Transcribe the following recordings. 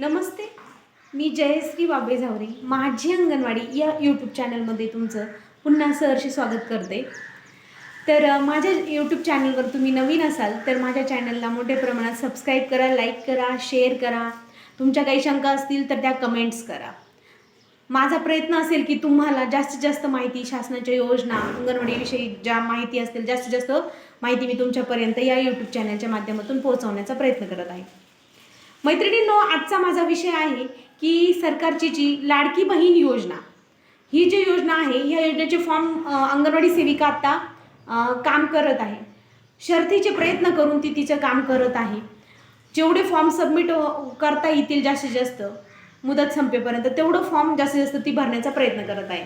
नमस्ते मी जयश्री बाबे झावरे माझी अंगणवाडी या यूट्यूब चॅनलमध्ये तुमचं पुन्हा सहर्षी स्वागत करते. तर माझ्या यूट्यूब चॅनलवर तुम्ही नवीन असाल तर माझ्या चॅनलला मोठ्या प्रमाणात सबस्क्राईब करा लाईक करा शेअर करा. तुमच्या काही शंका असतील तर त्या कमेंट्स करा. माझा प्रयत्न असेल की तुम्हाला जास्तीत जास्त माहिती शासनाच्या योजना अंगणवाडीविषयी ज्या माहिती असतील जास्तीत जास्त माहिती मी तुमच्यापर्यंत या यूट्यूब चॅनलच्या माध्यमातून पोहोचवण्याचा प्रयत्न करत आहे. मैत्रिणींनो आजचा माझा विषय आहे की सरकारची जी लाडकी बहीण योजना ही जी योजना आहे ह्या योजनेचे फॉर्म अंगणवाडी सेविका आत्ता काम करत आहे. शर्थीचे प्रयत्न करून ती तिचं काम करत आहे. जेवढे फॉर्म सबमिट हो, करता येतील जास्तीत जास्त मुदत संपेपर्यंत तेवढं फॉर्म जास्तीत जास्त ती भरण्याचा प्रयत्न करत आहे.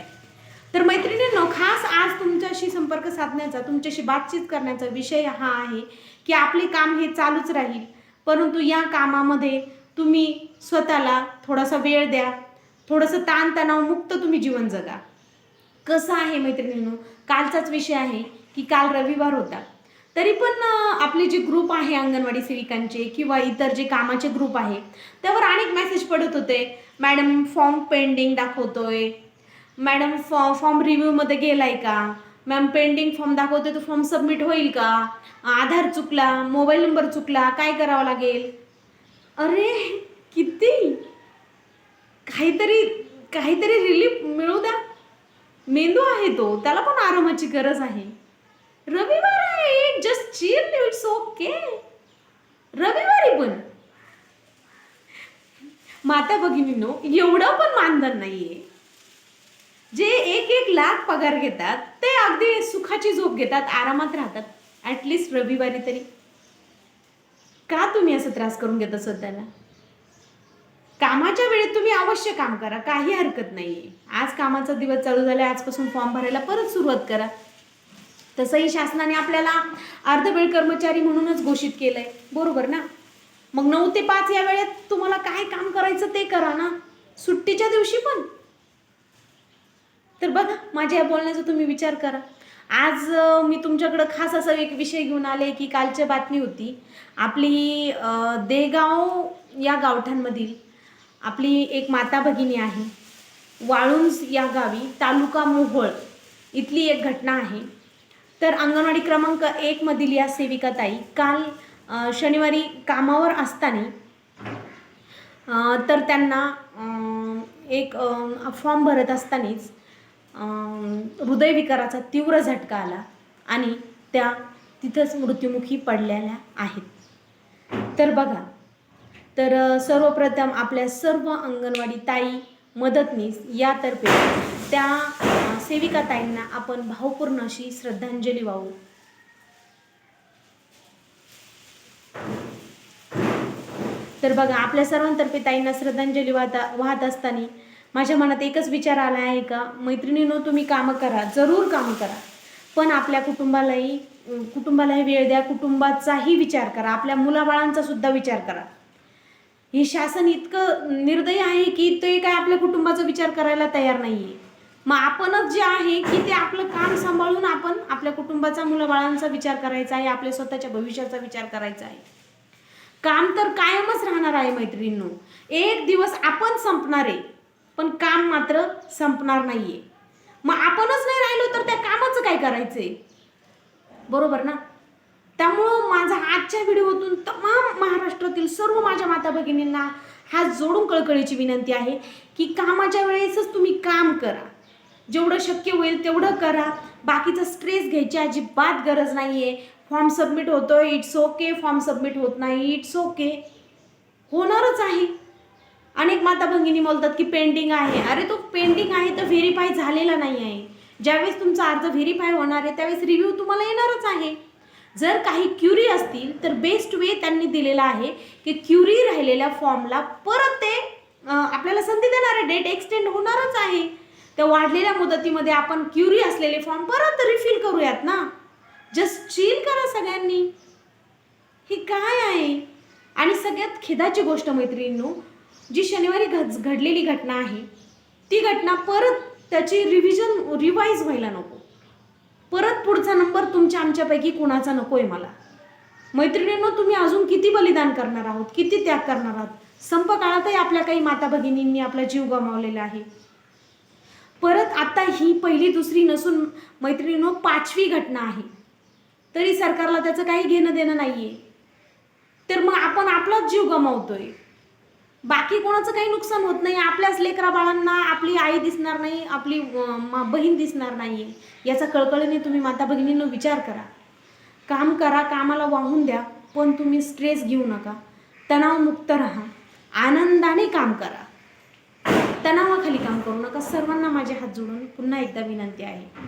तर मैत्रिणींनो खास आज तुमच्याशी संपर्क साधण्याचा तुमच्याशी बातचीत करण्याचा विषय हा आहे की आपले काम हे चालूच राहील. परंतु या कामामध्ये तुम्ही स्वतःला थोडासा वेळ द्या. थोडंसं ताणतणावमुक्त तुम्ही जीवन जगा. कसं आहे मैत्रिणींनो कालचाच विषय आहे की काल रविवार होता. तरी पण आपले जे ग्रुप आहे अंगणवाडी सेविकांचे किंवा इतर जे कामाचे ग्रुप आहे त्यावर अनेक मेसेज पडत होते. मॅडम फॉर्म पेंडिंग दाखवतोय. मॅडम फॉ फॉर्म रिव्ह्यूमध्ये गेलाय का? मॅम पेंडिंग फॉर्म दाखवते तो फॉर्म सबमिट होईल का? आधार चुकला मोबाईल नंबर चुकला काय करावं लागेल? अरे किती? काहीतरी काहीतरी रिलीफ मिळू द्या. मेंदू आहे तो त्याला पण आरामाची गरज आहे. रविवार आहे जस्ट चिल इट्स ओके रविवारी पण. माता भगिनीनो एवढं पण मानधन नाहीये. जे एक एक लाख पगार घेतात ते अगदी सुखाची झोप घेतात आरामात राहतात. ॲटलिस्ट रविवारी तरी. का तुम्ही असं त्रास करून घेता स्वतःला? कामाच्या वेळेत तुम्ही अवश्य काम करा काही हरकत नाही आज कामाचा दिवस चालू झाला आजपासून फॉर्म भरायला परत सुरुवात करा. तसंही शासनाने आपल्याला अर्धवेळ कर्मचारी म्हणूनच घोषित केलं आहे बरोबर ना? मग नऊ ते पाच या वेळेत तुम्हाला काय काम करायचं ते करा ना. सुट्टीच्या दिवशी पण. तर बघा माझ्या या बोलण्याचा तुम्ही विचार करा. आज मी तुमच्याकडं खास असा एक विषय घेऊन आले की कालच्या बातमी होती. आपली देगाव या गावठांमधील आपली एक माता भगिनी आहे. वाळुंज या गावी तालुका मोहोळ इथली एक घटना आहे. तर अंगणवाडी क्रमांक एकमधील या सेविका ताई काल शनिवारी कामावर असताना तर त्यांना एक फॉर्म भरत असतानाच हृदयविकाराचा तीव्र झटका आला आणि त्या तिथंच मृत्युमुखी पडलेल्या आहेत. तर बघा तर सर्वप्रथम आपल्या सर्व अंगणवाडी ताई मदतनीस यातर्फे त्या सेविका ताईंना आपण भावपूर्ण अशी श्रद्धांजली वाहू. तर बघा आपल्या सर्वांतर्फे ताईंना श्रद्धांजली वाहता वाहत असताना माझ्या मनात एकच विचार आला आहे का? मैत्रिणीनो तुम्ही कामं करा. जरूर कामं करा. पण आपल्या कुटुंबालाही कुटुंबालाही वेळ द्या. कुटुंबाचाही विचार करा. आपल्या मुलाबाळांचा सुद्धा विचार करा. हे शासन इतकं निर्दयी आहे की ते काय आपल्या कुटुंबाचा विचार करायला तयार नाही आहे मग आपणच जे आहे की ते आपलं काम सांभाळून आपण आपल्या कुटुंबाचा मुलाबाळांचा विचार करायचा आहे. आपल्या स्वतःच्या भविष्याचा विचार करायचा आहे. काम तर कायमच राहणार आहे मैत्रिणींनो. एक दिवस आपण संपणार आहे. पण काम मात्र संपणार नाहीये. मग आपणच नाही राहिलो तर त्या कामाचं काय करायचंय? बरोबर ना? त्यामुळं माझा आजच्या व्हिडिओतून तमाम महाराष्ट्रातील सर्व माझ्या माता भगिनींना हात जोडून कळकळीची विनंती आहे की कामाच्या वेळेसच तुम्ही काम करा. जेवढं शक्य होईल तेवढं करा. बाकीचा स्ट्रेस घ्यायची अजिबात गरज नाही आहे फॉर्म सबमिट होतोय इट्स ओके फॉर्म सबमिट होत नाही इट्स ओके होणारच आहे. अनेक माता भगिनी बोलतात की पेंडिंग आहे. अरे तो पेंडिंग आहे तर व्हेरीफाय झालेला नाही आहे. ज्यावेळेस तुमचा अर्ज व्हेरीफाय होणार आहे त्यावेळेस रिव्ह्यू तुम्हाला येणारच आहे. जर काही क्युरी असतील तर बेस्ट वे त्यांनी दिलेला आहे की क्युरी राहिलेल्या फॉर्मला परत ते आपल्याला संधी देणार आहे डेट एक्सटेंड होणारच आहे. त्या वाढलेल्या मुदतीमध्ये आपण क्युरी असलेले फॉर्म परत रिफिल करूयात ना. जस्ट चिल करा सगळ्यांनी. ही काय आहे? आणि सगळ्यात खेदाची गोष्ट मैत्रिणींनो जी शनिवारी घड घडलेली घटना आहे ती घटना परत त्याची रिव्हिजन रिवाईज व्हायला नको. परत पुढचा नंबर तुमच्या आमच्यापैकी कुणाचा नको आहे मला. मैत्रिणींनो तुम्ही अजून किती बलिदान करणार आहोत किती त्याग करणार आहात? संप काळातही आपल्या काही माता भगिनींनी आपला जीव गमावलेला आहे. परत आता ही पहिली दुसरी नसून मैत्रिणीनो पाचवी घटना आहे. तरी सरकारला त्याचं काही घेणं देणं नाही आहे तर मग आपण आपलाच जीव गमावतोय. बाकी कोणाचं काही नुकसान होत नाही. आपल्याच लेकरा बाळांना आपली आई दिसणार नाही आपली मा- बहीण दिसणार नाही. याचा कळकळीने तुम्ही माता भगिनींना विचार करा. काम करा कामाला वाहून द्या पण तुम्ही स्ट्रेस घेऊ नका. तणावमुक्त राहा. आनंदाने काम करा. तणावाखाली काम करू नका. सर्वांना माझे हात जोडून पुन्हा एकदा विनंती आहे.